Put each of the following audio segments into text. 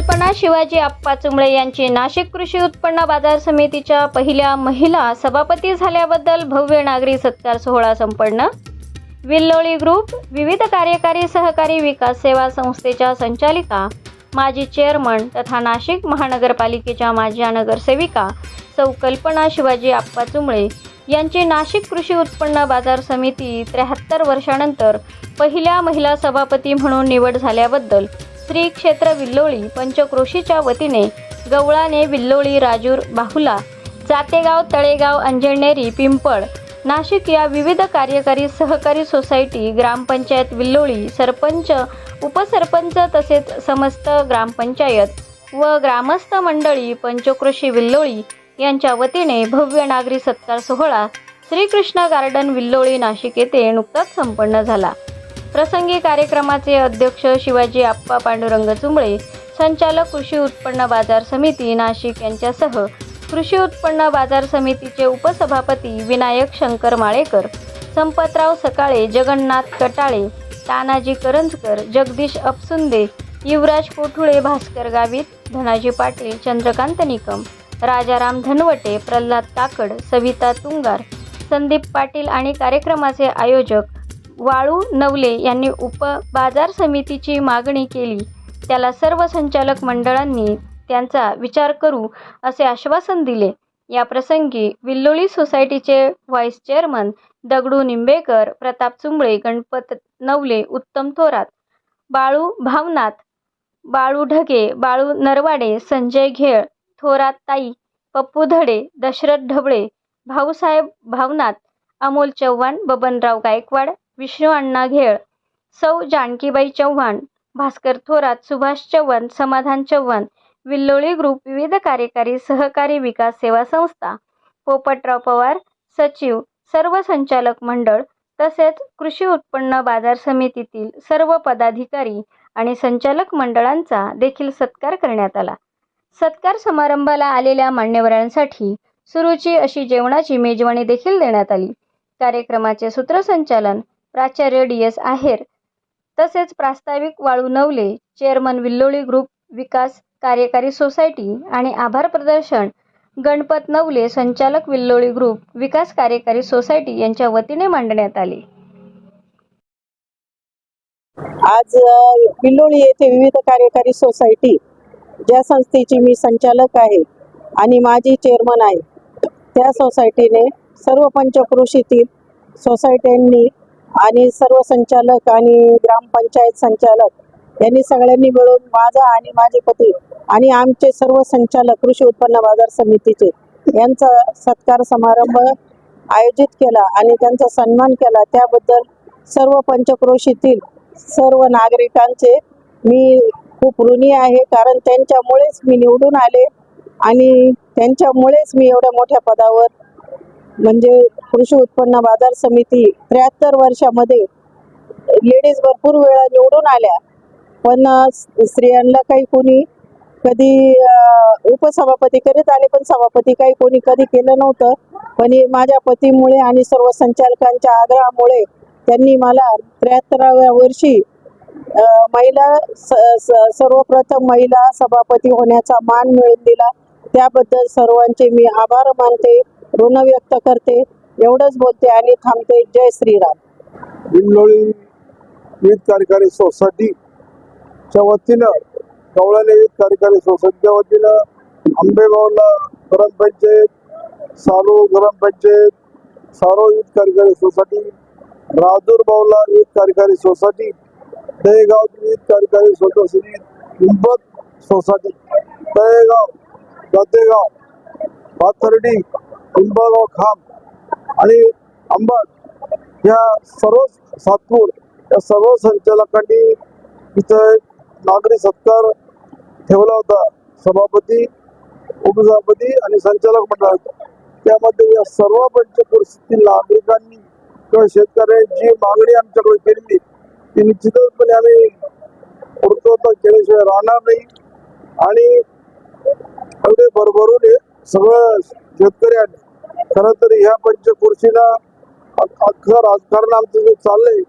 कल्पना शिवाजी आप्पा चुंबळे यांची नाशिक कृषी उत्पन्न बाजार समितीच्या पहिल्या महिला सभापती झाल्याबद्दल भव्य नागरी सत्कार सोहळा संपन्न. विल्लोळी ग्रुप विविध कार्यकारी सहकारी विकास सेवा संस्थेच्या संचालिका माजी चेअरमन तथा नाशिक महानगरपालिकेच्या माजी नगरसेविका सौ कल्पना शिवाजी आप्पा चुंबळे यांची नाशिक कृषी उत्पन्न बाजार समिती त्र्याहत्तर वर्षानंतर पहिल्या महिला सभापती म्हणून निवड झाल्याबद्दल श्री क्षेत्र विल्लोळी पंचक्रोशीच्या वतीने गवळाने विल्लोळी राजूर बाहुला जातेगाव तळेगाव अंजनेरी पिंपळ नाशिक या विविध कार्यकारी सहकारी सोसायटी ग्रामपंचायत विल्लोळी सरपंच उपसरपंच तसेच समस्त ग्रामपंचायत व ग्रामस्थ मंडळी पंचक्रोशी विल्लोळी यांच्या वतीने भव्य नागरी सत्कार सोहळा श्रीकृष्ण गार्डन विल्लोळी नाशिक येथे नुकताच संपन्न झाला. प्रसंगी कार्यक्रमाचे अध्यक्ष शिवाजी आप्पा पांडुरंग चुंबळे संचालक कृषी उत्पन्न बाजार समिती नाशिक यांच्यासह कृषी उत्पन्न बाजार समितीचे उपसभापती विनायक शंकर माळेकर संपतराव सकाळे जगन्नाथ कटाळे तानाजी करंजकर जगदीश अपसुंदे युवराज कोठुळे भास्कर गावित धनाजी पाटील चंद्रकांत निकम राजाराम धनवटे प्रल्हाद काकड सविता तुंगार संदीप पाटील आणि कार्यक्रमाचे आयोजक वाळू नवले यांनी उप बाजार समितीची मागणी केली. त्याला सर्व संचालक मंडळांनी त्यांचा विचार करू असे आश्वासन दिले. या प्रसंगी विल्लोळी सोसायटीचे व्हाईस चेअरमन दगडू निंबेकर प्रताप चुंबळे गणपत नवले उत्तम थोरात बाळू भावनाथ बाळू ढगे बाळू नरवाडे संजय घेळ थोरात ताई पप्पू धडे दशरथ ढबळे भाऊसाहेब भावनाथ अमोल चव्हाण बबनराव गायकवाड विष्णू अण्णा घेळ सौ जानकीबाई चव्हाण भास्कर थोरात सुभाष चव्हाण समाधान चव्हाण विल्लोळी ग्रुप विविध कार्यकारी सहकारी विकास सेवा संस्था पोपटराव पवार सचिव सर्व संचालक मंडळ तसेच कृषी उत्पन्न बाजार समितीतील सर्व पदाधिकारी आणि संचालक मंडळांचा देखील सत्कार करण्यात आला. सत्कार समारंभाला आलेल्या मान्यवरांसाठी सुरुची अशी जेवणाची मेजवानी देखील देण्यात आली. कार्यक्रमाचे सूत्रसंचालन प्राचार्य डी एस आहेर. तसेच प्रास्ताविक वाळू नवले चेअरमन विल्लोळी ग्रुप विकास कार्यकारी सोसायटी आणि आभार प्रदर्शन गणपत नवले संचालक विल्लोळी ग्रुप विकास कार्यकारी सोसायटी यांच्या वतीने मांडण्यात आले. आज विल्लोळी येथे विविध कार्यकारी सोसायटी ज्या संस्थेची मी संचालक आहे आणि माझी चेअरमन आहे त्या सोसायटीने सर्व पंचक्रोशीतील सोसायट्यांनी आणि सर्व संचालक आणि ग्रामपंचायत संचालक यांनी सगळ्यांनी मिळून माझा आणि माझे पती आणि आमचे सर्व संचालक कृषी उत्पन्न बाजार समितीचे यांचा सत्कार समारंभ आयोजित केला आणि त्यांचा सन्मान केला. त्याबद्दल सर्व पंचक्रोशीतील सर्व नागरिकांचे मी खूप ऋणी आहे कारण त्यांच्यामुळेच मी निवडून आले आणि त्यांच्यामुळेच मी एवढ्या मोठ्या पदावर म्हणजे कृषी उत्पन्न बाजार समिती त्र्याहत्तर वर्षामध्ये लेडीज भरपूर वेळा निवडून आल्या. पण स्त्रियांना काही कोणी कधी उपसभापती करीत आले पण सभापती काही कोणी कधी केलं नव्हतं. पण माझ्या पतीमुळे आणि सर्व संचालकांच्या आग्रहामुळे त्यांनी मला त्र्याहत्तराव्या वर्षी महिला सर्वप्रथम महिला सभापती होण्याचा मान मिळवून दिला. त्याबद्दल सर्वांचे मी आभार मानते. ऋण व्यक्त करते एवढंच बोलते आणि थांबते. जय श्रीराम. बिनलोळी विविध कार्यकारी सोसायटीच्या वतीनं कवळाने विविध कार्यकारी सोसायटीच्या वतीनं आंबेगावला ग्रामपंचायत सारो ग्रामपंचायत सारो विविध कार्यकारी सोसायटी राजूर बावला विविध कार्यकारी सोसायटी दहेगाव विविध कार्यकारी सोसायटी हिंबत सोसायटी तळेगाव जातेगाव पाथर्डी पिंपळगाव खांब आणि अंबड या सर्व सातपूर या सर्व संचालकांनी इथं नागरी सत्कार ठेवला होता. सभापती उपसभापती आणि संचालक मंडळाचा त्यामध्ये या सर्व पंचकृषीतील नागरिकांनी किंवा शेतकऱ्यांची जी मागणी आमच्याकडे केली ती निश्चितपणे आम्ही पूर्तता केल्याशिवाय राहणार नाही. आणि अगदी भरभरून हे सगळं शेतकऱ्यांनी खर तर ह्या पंचकृषीला अख्खं राजकारण आमचं जे चाललंय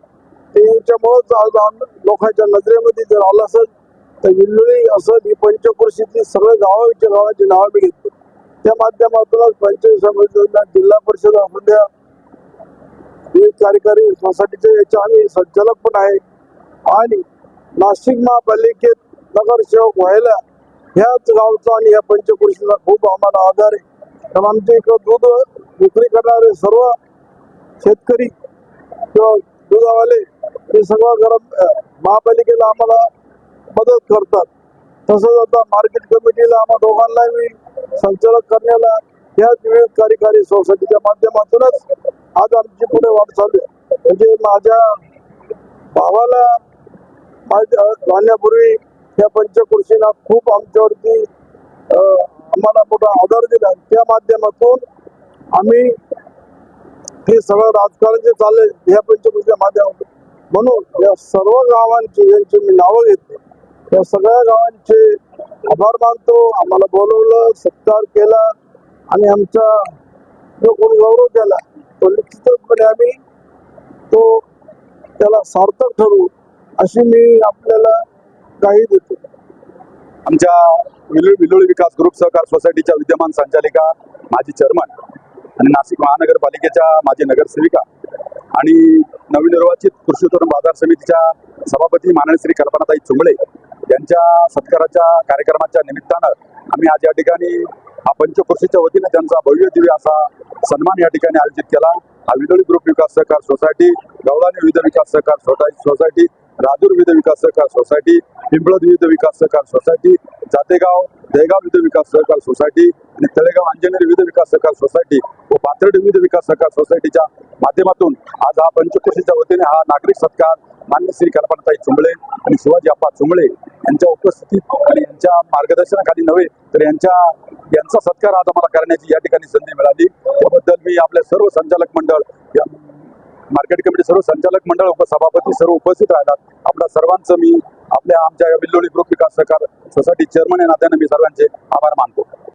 ते यांच्यामुळेच आज लोकांच्या नजरेमध्ये जर आलं असेल तर विल्लोळी असं ही पंचकृषीची सगळ्या गावाच्या गावाची नावं मी घेतो. त्या माध्यमातूनच पंचायत समिती जिल्हा परिषद असू द्या विविध कार्यकारी सोसायटीचे याचे आम्ही संचालक पण आहे. आणि नाशिक महापालिकेत नगरसेवक व्हायला ह्याच गावचा आणि या पंचकृषीचा खूप आम्हाला आधार आहे. कारण आमच्या इकडं दूध विक्री करणारे सर्व शेतकरी किंवा दुधावाले हे सगळं गरम महापालिकेला आम्हाला मदत करतात. तसंच आता मार्केट कमिटीला आम्हा दोघांनाही संचालक करण्याला याच विविध कार्यकारी सोसायटीच्या माध्यमातूनच आज आमची पुढे वाट चालू आहे. म्हणजे माझ्या भावाला माझ्या जाण्यापूर्वी त्या पंचकृषीला खूप आमच्यावरती आम्हाला मोठा आधार दिला. त्या माध्यमातून आम्ही हे सगळं राजकारण जे चालले ह्या पंचकृषीच्या माध्यमातून म्हणून या सर्व गावांची यांची मी नावं घेतली. या सगळ्या गावांचे आभार मानतो. आम्हाला बोलवलं सत्कार केला आणि आमचा जो कोण गौरव केला तो निश्चितपणे आम्ही तो त्याला सार्थक ठरवू अशी मी आपल्याला काही देतो. आमच्या विलोळी विलोळी विकास ग्रुप सहकार सोसायटीच्या विद्यमान संचालिका माजी चेअरमन आणि नाशिक महानगरपालिकेच्या माजी नगरसेविका आणि नवनिर्वाचित कृषी उत्पन्न बाजार समितीच्या सभापती माननीय श्री कल्पनाताई चुंबळे यांच्या सत्काराच्या कार्यक्रमाच्या निमित्तानं आम्ही आज या ठिकाणी हा पंचकृषीच्या वतीने त्यांचा भव्य दिव्य असा सन्मान या ठिकाणी आयोजित केला. हा विदोळी ग्रुप विकास सहकार सोसायटी गवळानी विविध विकास सहकार सोसायटी राजूर विविध विकास सहकार सोसायटी पिंपळद विविध विकास सहकार सोसायटी जातेगाव दहेगाव विविध विकास सहकार सोसायटी आणि तळेगाव अंजनेर विविध विकास सहकार सोसायटी व पाथर्ड विविध विकास सहकार सोसायटीच्या माध्यमातून आज हा पंचकृषीच्या वतीने हा नागरिक सत्कार मान्य श्री कल्पनाताई चुंबळे आणि शिवाजी अप्पा चुंबळे यांच्या उपस्थितीत आणि यांच्या मार्गदर्शनाखाली नव्हे तर यांच्या यांचा सत्कार आज आम्हाला करण्याची या ठिकाणी संधी मिळाली. त्याबद्दल मी आपल्या सर्व संचालक मंडळ या मार्केट कमिटी सर्व संचालक मंडळ उपसभापती सर्व उपस्थित राहतात. आपल्या सर्वांचं मी आपल्या आमच्या बिल्लोळी ग्रुप विकास सहकार सोसायटी चेअरमन या नात्याने मी सर्वांचे आभार मानतो.